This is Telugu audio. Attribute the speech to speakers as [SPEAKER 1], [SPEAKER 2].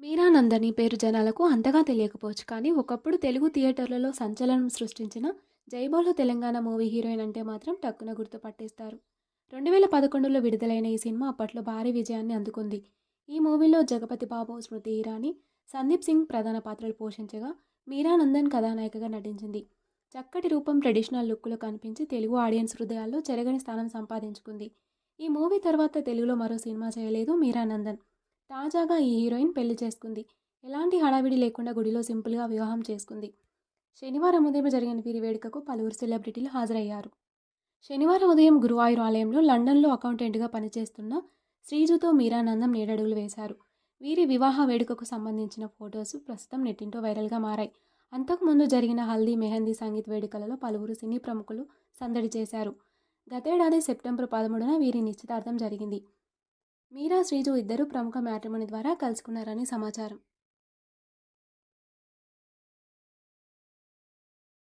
[SPEAKER 1] మీరానందని పేరు జనాలకు అంతగా తెలియకపోవచ్చు. కానీ ఒకప్పుడు తెలుగు థియేటర్లలో సంచలనం సృష్టించిన జైబోలో తెలంగాణ మూవీ హీరోయిన్ అంటే మాత్రం టక్కున గుర్తుపట్టేస్తారు రెండు వేల పదకొండులో విడుదలైన ఈ సినిమా అప్పట్లో భారీ విజయాన్ని అందుకుంది. ఈ మూవీలో జగపతి బాబు స్మృతి ఇరానీ సందీప్ సింగ్ ప్రధాన పాత్రలు పోషించగా మీరానందన్ కథానాయికగా నటించింది. చక్కటి రూపం ట్రెడిషనల్ లుక్లో కనిపించి తెలుగు ఆడియన్స్ హృదయాల్లో చెరగని స్థానం సంపాదించుకుంది. ఈ మూవీ తర్వాత తెలుగులో మరో సినిమా చేయలేదు మీరానందన్. తాజాగా ఈ హీరోయిన్ పెళ్ళి చేసుకుంది. ఎలాంటి హడావిడి లేకుండా గుడిలో సింపుల్గా వివాహం చేసుకుంది. శనివారం ఉదయం జరిగిన వీరి వేడుకకు పలువురు సెలబ్రిటీలు హాజరయ్యారు. శనివారం ఉదయం గురువాయూరు ఆలయంలో లండన్లో అకౌంటెంట్గా పనిచేస్తున్న శ్రీజుతో మీరానందం నేడడుగులు వేశారు. వీరి వివాహ వేడుకకు సంబంధించిన ఫొటోస్ ప్రస్తుతం నెట్టింటో వైరల్గా మారాయి. అంతకుముందు జరిగిన హల్దీ మెహందీ సంగీత్ వేడుకలలో పలువురు సినీ ప్రముఖులు సందడి చేశారు. గతేడాది సెప్టెంబర్ పదమూడున వీరి నిశ్చితార్థం జరిగింది. మీరా శ్రీజు ఇద్దరు ప్రముఖ మ్యాట్రిమోని ద్వారా కలుసుకున్నారని సమాచారం.